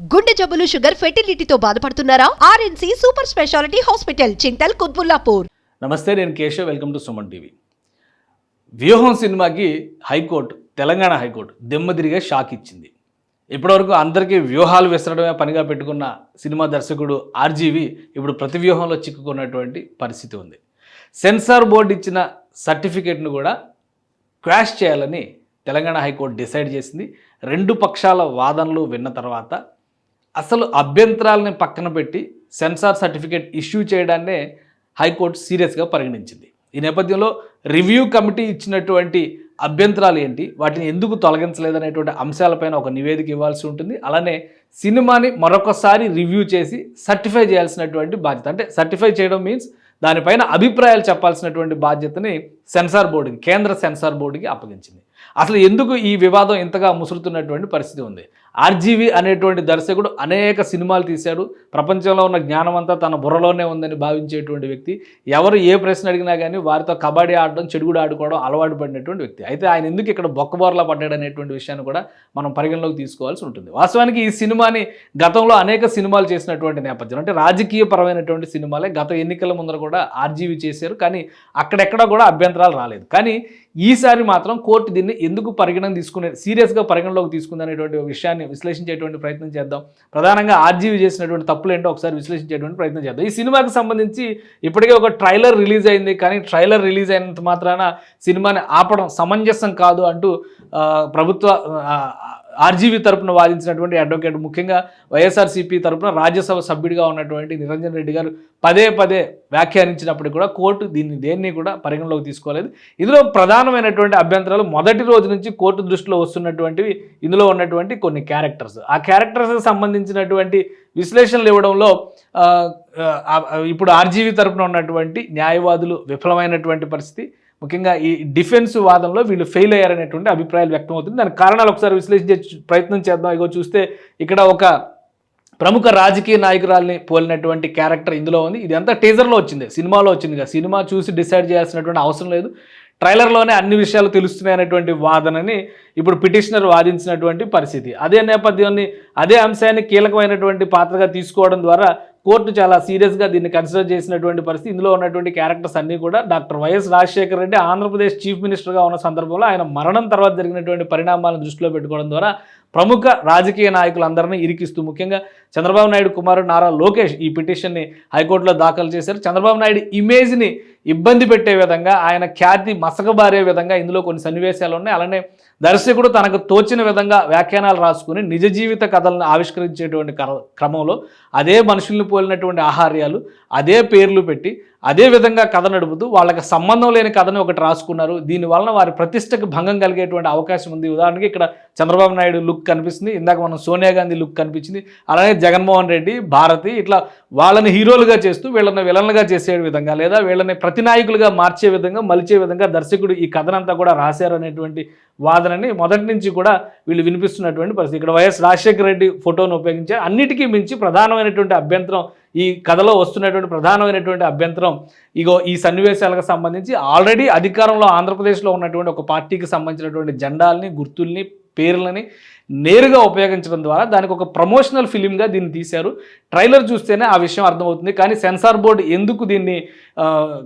గుండె జబ్బులు షుగర్ ఫెర్టిలిటీతో బాధపడుతున్నారా? RNC super speciality hospital Chintal Kutbullapur. నమస్తే నేను Keshav. Welcome to Suman TV. Vyuham సినిమాకి high court Telangana high court దెమ్మదిరిగా shock ఇచ్చింది. ఇప్పటివరకు అందరికీ వ్యూహాలు విసరడమే పనిగా పెట్టుకున్న సినిమా దర్శకుడు ఆర్జీవి ఇప్పుడు ప్రతి వ్యూహంలో చిక్కుకున్నటువంటి పరిస్థితి ఉంది. సెన్సార్ బోర్డు ఇచ్చిన సర్టిఫికేట్ను కూడా క్రాష్ చేయాలని తెలంగాణ హైకోర్టు డిసైడ్ చేసింది. రెండు పక్షాల వాదనలు విన్న తర్వాత అసలు అభ్యంతరాలని పక్కన పెట్టి సెన్సార్ సర్టిఫికేట్ ఇష్యూ చేయడాన్నే హైకోర్టు సీరియస్గా పరిగణించింది. ఈ నేపథ్యంలో రివ్యూ కమిటీ ఇచ్చినటువంటి అభ్యంతరాలు ఏంటి? వాటిని ఎందుకు తొలగించలేదనేటువంటి అంశాలపైన ఒక నివేదిక ఇవ్వాల్సి ఉంటుంది. అలానే సినిమాని మరొకసారి రివ్యూ చేసి సర్టిఫై చేయాల్సినటువంటి బాధ్యత. అంటే సర్టిఫై చేయడం మీన్స్ దానిపైన అభిప్రాయాలు చెప్పాల్సినటువంటి బాధ్యతని సెన్సార్ బోర్డుకి కేంద్ర సెన్సార్ బోర్డుకి అప్పగించింది. అసలు ఎందుకు ఈ వివాదం ఇంతగా ముసురుతున్నటువంటి పరిస్థితి ఉంది? ఆర్జీవి అనేటువంటి దర్శకుడు అనేక సినిమాలు తీశాడు. ప్రపంచంలో ఉన్న జ్ఞానం అంతా తన బుర్రలోనే ఉందని భావించేటువంటి వ్యక్తి. ఎవరు ఏ ప్రశ్న అడిగినా కానీ వారితో కబడ్డీ ఆడడం చెడుగుడు ఆడుకోవడం అలవాటు పడినటువంటి వ్యక్తి. అయితే ఆయన ఎందుకు ఇక్కడ బొక్కబోర్లా పడ్డాడు అనేటువంటి విషయాన్ని కూడా మనం పరిగణలోకి తీసుకోవాల్సి ఉంటుంది. వాస్తవానికి ఈ సినిమాని గతంలో అనేక సినిమాలు చేసినటువంటి నేపథ్యం అంటే రాజకీయపరమైనటువంటి సినిమాలే గత ఎన్నికల ముందర కూడా ఆర్జీవి చేశారు. కానీ అక్కడెక్కడ కూడా అభ్యంతరాలు రాలేదు. కానీ ఈసారి మాత్రం కోర్టు దీన్ని ఎందుకు పరిగణన తీసుకునే సీరియస్గా పరిగణలోకి తీసుకుందనేటువంటి విషయాన్ని విశ్లేషించేటువంటి ప్రయత్నం చేద్దాం. ప్రధానంగా ఆర్జీవి చేసినటువంటి తప్పులు ఏంటో ఒకసారి విశ్లేషించేటువంటి ప్రయత్నం చేద్దాం. ఈ సినిమాకి సంబంధించి ఇప్పటికే ఒక ట్రైలర్ రిలీజ్ అయింది కానీ ట్రైలర్ రిలీజ్ అయినంత మాత్రాన సినిమాని ఆపడం సమంజసం కాదు అంటూ ప్రభుత్వ ఆర్జీవీ తరపున వాదించినటువంటి అడ్వకేట్ ముఖ్యంగా వైఎస్ఆర్సీపీ తరపున రాజ్యసభ సభ్యుడిగా ఉన్నటువంటి నిరంజన్ రెడ్డి గారు పదే పదే వ్యాఖ్యానించినప్పటికీ కూడా కోర్టు దీన్ని దేన్ని కూడా పరిగణలోకి తీసుకోలేదు. ఇందులో ప్రధానమైనటువంటి అభ్యంతరాలు మొదటి రోజు నుంచి కోర్టు దృష్టిలో వస్తున్నటువంటివి ఇందులో ఉన్నటువంటి కొన్ని క్యారెక్టర్స్ ఆ క్యారెక్టర్స్కి సంబంధించినటువంటి విశ్లేషణలు ఇవ్వడంలో ఇప్పుడు ఆర్జీవీ తరపున ఉన్నటువంటి న్యాయవాదులు విఫలమైనటువంటి పరిస్థితి ముఖ్యంగా ఈ డిఫెన్స్ వాదంలో వీళ్ళు ఫెయిల్ అయ్యారనేటువంటి అభిప్రాయాలు వ్యక్తం అవుతుంది కారణాలు ఒకసారి విశ్లేషించే ప్రయత్నం చేద్దాం. ఇగో చూస్తే ఇక్కడ ఒక ప్రముఖ రాజకీయ నాయకురాల్ని పోలినటువంటి క్యారెక్టర్ ఇందులో ఉంది. ఇది అంతా టీజర్లో వచ్చింది. సినిమాలో వచ్చింది కదా. సినిమా చూసి డిసైడ్ చేయాల్సినటువంటి అవసరం లేదు. ట్రైలర్లోనే అన్ని విషయాలు తెలుస్తున్నాయి అనేటువంటి వాదనని ఇప్పుడు పిటిషనర్ వాదించినటువంటి పరిస్థితి. అదే నేపథ్యాన్ని అదే అంశాన్ని కీలకమైనటువంటి పాత్రగా తీసుకోవడం ద్వారా కోర్టు చాలా సీరియస్గా దీన్ని కన్సిడర్ చేసినటువంటి పరిస్థితి. ఇందులో ఉన్నటువంటి క్యారెక్టర్స్ అన్నీ కూడా doctor Y S Rajasekhara Reddy Andhra Pradesh chief మినిస్టర్గా ఉన్న సందర్భంలో ఆయన మరణం తర్వాత జరిగినటువంటి పరిణామాలను దృష్టిలో పెట్టుకోవడం ద్వారా ప్రముఖ రాజకీయ నాయకులందరినీ ఇరికిస్తూ ముఖ్యంగా చంద్రబాబు నాయుడు కుమారుడు నారా లోకేష్ ఈ పిటిషన్ని హైకోర్టులో దాఖలు చేశారు. చంద్రబాబు నాయుడు ఇమేజ్ని ఇబ్బంది పెట్టే విధంగా ఆయన ఖ్యాతి మసకబారే విధంగా ఇందులో కొన్ని సన్నివేశాలు ఉన్నాయి. అలానే దర్శకుడు తనకు తోచిన విధంగా వ్యాఖ్యానాలు రాసుకుని నిజ జీవిత కథలను ఆవిష్కరించేటువంటి క్రమంలో అదే మనుషుల్ని పోలినటువంటి ఆహార్యాలు అదే పేర్లు పెట్టి అదే విధంగా కథ నడుపుతూ వాళ్ళకి సంబంధం లేని కథను ఒకటి రాసుకున్నారు. దీని వలన వారి ప్రతిష్టకు భంగం కలిగేటువంటి అవకాశం ఉంది. ఉదాహరణకి ఇక్కడ చంద్రబాబు నాయుడు లుక్ కనిపిస్తుంది ఇందాక మనం సోనియా గాంధీ లుక్ కనిపించింది అలానే జగన్మోహన్ రెడ్డి భారతి ఇట్లా వాళ్ళని హీరోలుగా చేస్తూ వీళ్ళని విలన్లుగా చేసే విధంగా లేదా వీళ్ళని ప్రతినాయకులుగా మార్చే విధంగా మలిచే విధంగా దర్శకుడు ఈ కథనంతా కూడా రాశారు అనేటువంటి వాదనని మొదటి నుంచి కూడా వీళ్ళు వినిపిస్తున్నటువంటి పరిస్థితి. ఇక్కడ వైఎస్ రాజశేఖర రెడ్డి ఫోటోను ఉపయోగించి అన్నిటికీ మించి ప్రధానమైనటువంటి అభ్యంతరం ఈ కథలో వస్తున్నటువంటి ప్రధానమైనటువంటి అభ్యంతరం ఇగో ఈ సన్నివేశాలకు సంబంధించి ఆల్రెడీ అధికారంలో ఆంధ్రప్రదేశ్లో ఉన్నటువంటి ఒక పార్టీకి సంబంధించినటువంటి జెండాల్ని గుర్తుల్ని పేర్లని నేరుగా ఉపయోగించడం ద్వారా దానికి ఒక ప్రమోషనల్ ఫిలింగా దీన్ని తీశారు. ట్రైలర్ చూస్తేనే ఆ విషయం అర్థమవుతుంది. కానీ సెన్సార్ బోర్డు ఎందుకు దీన్ని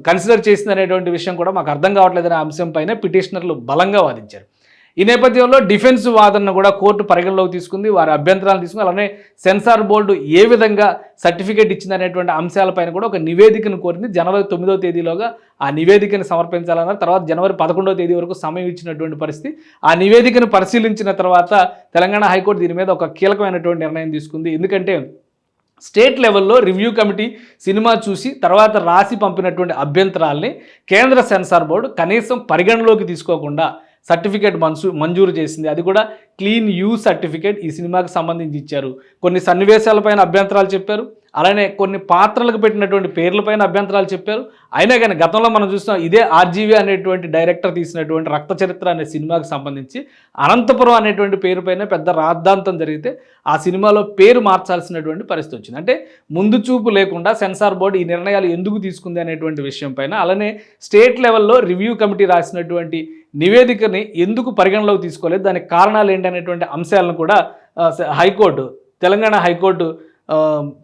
కన్సిడర్ చేసింది అనేటువంటి విషయం కూడా మాకు అర్థం కావట్లేదనే అంశం పైన పిటిషనర్లు బలంగా వాదించారు. ఈ నేపథ్యంలో డిఫెన్స్ వాదనను కూడా కోర్టు పరిగణలోకి తీసుకుంది. వారి అభ్యంతరాలు తీసుకుంది. అలానే సెన్సార్ బోర్డు ఏ విధంగా సర్టిఫికేట్ ఇచ్చిందనేటువంటి అంశాలపైన కూడా ఒక నివేదికను కోరింది. జనవరి తొమ్మిదో తేదీలోగా ఆ నివేదికను సమర్పించాలన్నారు. తర్వాత జనవరి పదకొండవ తేదీ వరకు సమయం ఇచ్చినటువంటి పరిస్థితి. ఆ నివేదికను పరిశీలించిన తర్వాత తెలంగాణ హైకోర్టు దీని మీద ఒక కీలకమైనటువంటి నిర్ణయం తీసుకుంది. ఎందుకంటే స్టేట్ లెవెల్లో రివ్యూ కమిటీ సినిమా చూసి తర్వాత రాసి పంపినటువంటి అభ్యంతరాల్ని కేంద్ర సెన్సార్ బోర్డు కనీసం పరిగణలోకి తీసుకోకుండా సర్టిఫికేట్ మంజూ మంజూరు చేసింది. అది కూడా క్లీన్ యూ సర్టిఫికేట్ ఈ సినిమాకి సంబంధించి ఇచ్చారు. కొన్ని సన్నివేశాలపైన అభ్యంతరాలు చెప్పారు. అలానే కొన్ని పాత్రలకు పెట్టినటువంటి పేర్లపైన అభ్యంతరాలు చెప్పారు. అయినా కానీ గతంలో మనం చూస్తాం ఇదే ఆర్జీవి అనేటువంటి డైరెక్టర్ తీసినటువంటి రక్త చరిత్ర అనే సినిమాకి సంబంధించి అనంతపురం అనేటువంటి పేరుపైన పెద్ద రాద్ధాంతం జరిగితే ఆ సినిమాలో పేరు మార్చాల్సినటువంటి పరిస్థితి వచ్చింది. అంటే ముందు చూపు లేకుండా సెన్సార్ బోర్డు ఈ నిర్ణయాలు ఎందుకు తీసుకుంది అనేటువంటి విషయం పైన అలానే స్టేట్ లెవెల్లో రివ్యూ కమిటీ రాసినటువంటి నివేదికని ఎందుకు పరిగణలోకి తీసుకోలేదు దానికి కారణాలు ఏంటి అనేటువంటి అంశాలను కూడా హైకోర్టు తెలంగాణ హైకోర్టు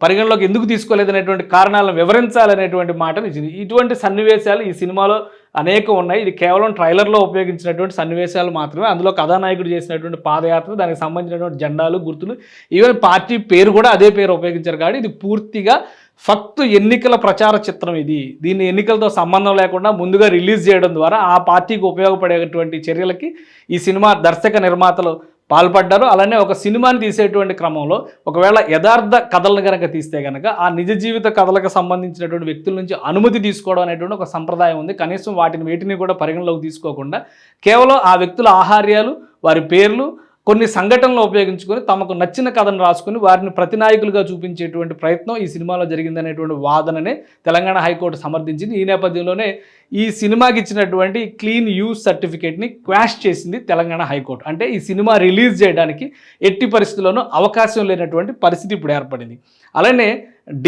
పరిగణలోకి ఎందుకు తీసుకోలేదనేటువంటి కారణాలను వివరించాలనేటువంటి మాటను ఇచ్చింది. ఇటువంటి సన్నివేశాలు ఈ సినిమాలో అనేక ఉన్నాయి. ఇది కేవలం ట్రైలర్లో ఉపయోగించినటువంటి సన్నివేశాలు మాత్రమే. అందులో కథానాయకుడు చేసినటువంటి పాదయాత్ర దానికి సంబంధించినటువంటి జెండాలు గుర్తులు ఈవెన్ పార్టీ పేరు కూడా అదే పేరు ఉపయోగించారు కాబట్టి ఇది పూర్తిగా ఫక్తు ఎన్నికల ప్రచార చిత్రం ఇది. దీన్ని ఎన్నికలతో సంబంధం లేకుండా ముందుగా రిలీజ్ చేయడం ద్వారా ఆ పార్టీకి ఉపయోగపడేటువంటి చర్యలకి ఈ సినిమా దర్శక నిర్మాతలు పాల్పడ్డారు. అలానే ఒక సినిమాని తీసేటువంటి క్రమంలో ఒకవేళ యథార్థ కథలను కనుక తీస్తే కనుక ఆ నిజ జీవిత కథలకు సంబంధించినటువంటి వ్యక్తుల నుంచి అనుమతి తీసుకోవడం అనేటువంటి ఒక సంప్రదాయం ఉంది. కనీసం వాటిని వేటిని కూడా పరిగణలోకి తీసుకోకుండా కేవలం ఆ వ్యక్తుల ఆహార్యాలు వారి పేర్లు కొన్ని సంఘటనలు ఉపయోగించుకొని తమకు నచ్చిన కథను రాసుకుని వారిని ప్రతినాయకులుగా చూపించేటువంటి ప్రయత్నం ఈ సినిమాలో జరిగిందనేటువంటి వాదననే తెలంగాణ హైకోర్టు సమర్థించింది. ఈ నేపథ్యంలోనే ఈ సినిమాకి ఇచ్చినటువంటి క్లీన్ యూజ్ సర్టిఫికేట్ని క్వాష్ చేసింది తెలంగాణ హైకోర్టు. అంటే ఈ సినిమా రిలీజ్ చేయడానికి ఎట్టి పరిస్థితుల్లోనూ అవకాశం లేనటువంటి పరిస్థితి ఇప్పుడు ఏర్పడింది. అలానే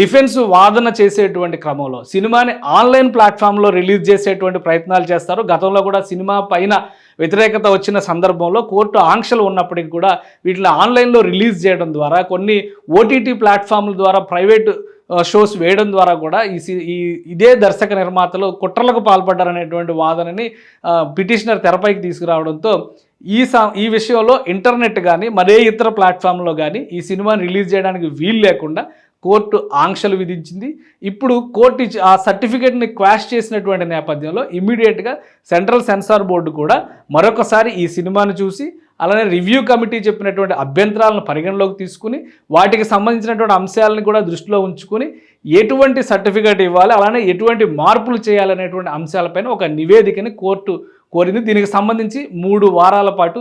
డిఫెన్స్ వాదన చేసేటువంటి క్రమంలో సినిమాని ఆన్లైన్ ప్లాట్ఫామ్లో రిలీజ్ చేసేటువంటి ప్రయత్నాలు చేస్తారు. గతంలో కూడా సినిమా పైన వ్యతిరేకత వచ్చిన సందర్భంలో కోర్టు ఆంక్షలు ఉన్నప్పటికీ కూడా వీటిని ఆన్లైన్లో రిలీజ్ చేయడం ద్వారా కొన్ని ఓటీటీ ప్లాట్ఫామ్ల ద్వారా ప్రైవేట్ షోస్ వేయడం ద్వారా కూడా ఈ సి- ఈ ఇదే దర్శక నిర్మాతలు కుట్రలకు పాల్పడ్డారనేటువంటి వాదనని పిటిషనర్ తెరపైకి తీసుకురావడంతో ఈ సా ఈ విషయంలో ఇంటర్నెట్ కానీ మరే ఇతర ప్లాట్ఫామ్లో కానీ ఈ సినిమాని రిలీజ్ చేయడానికి వీలు లేకుండా కోర్టు ఆంక్షలు విధించింది. ఇప్పుడు కోర్టు ఆ సర్టిఫికేట్ని క్వాష్ చేసినటువంటి నేపథ్యంలో ఇమ్మీడియట్గా సెంట్రల్ సెన్సార్ బోర్డు కూడా మరొకసారి ఈ సినిమాను చూసి అలానే రివ్యూ కమిటీ చెప్పినటువంటి అభ్యంతరాలను పరిగణలోకి తీసుకుని వాటికి సంబంధించినటువంటి అంశాలను కూడా దృష్టిలో ఉంచుకుని ఎటువంటి సర్టిఫికేట్ ఇవ్వాలి అలానే ఎటువంటి మార్పులు చేయాలనేటువంటి అంశాలపైన ఒక నివేదికని కోర్టు కోరింది. దీనికి సంబంధించి మూడు వారాల పాటు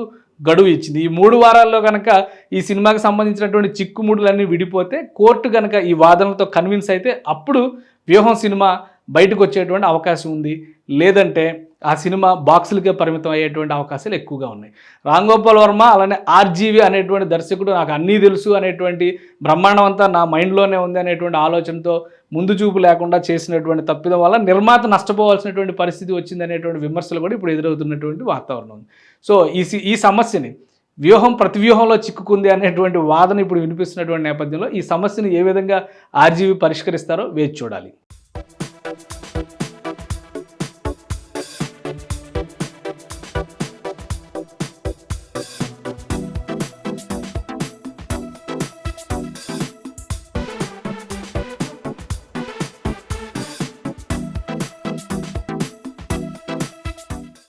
గడువు ఇచ్చింది. ఈ మూడు వారాల్లో కనుక ఈ సినిమాకి సంబంధించినటువంటి చిక్కుముడులన్నీ విడిపోతే కోర్టు కనుక ఈ వాదనలతో కన్విన్స్ అయితే అప్పుడు వ్యూహం సినిమా బయటకు వచ్చేటువంటి అవకాశం ఉంది. లేదంటే ఆ సినిమా బాక్సులకే పరిమితం అయ్యేటువంటి అవకాశాలు ఎక్కువగా ఉన్నాయి. రామ్ గోపాల్ వర్మ అలానే ఆర్జీవి అనేటువంటి దర్శకుడు నాకు అన్నీ తెలుసు అనేటువంటి బ్రహ్మాండం అంతా నా మైండ్లోనే ఉంది అనేటువంటి ఆలోచనతో ముందు చూపు లేకుండా చేసినటువంటి తప్పిదం వల్ల నిర్మాత నష్టపోవాల్సినటువంటి పరిస్థితి వచ్చింది అనేటువంటి విమర్శలు కూడా ఇప్పుడు ఎదురవుతున్నటువంటి వాతావరణం ఉంది. సో ఈ సి- ఈ సమస్యని వ్యూహం ప్రతి వ్యూహంలో చిక్కుకుంది అనేటువంటి వాదన ఇప్పుడు వినిపిస్తున్నటువంటి నేపథ్యంలో ఈ సమస్యను ఏ విధంగా ఆర్జీవి పరిష్కరిస్తారో వేచి చూడాలి.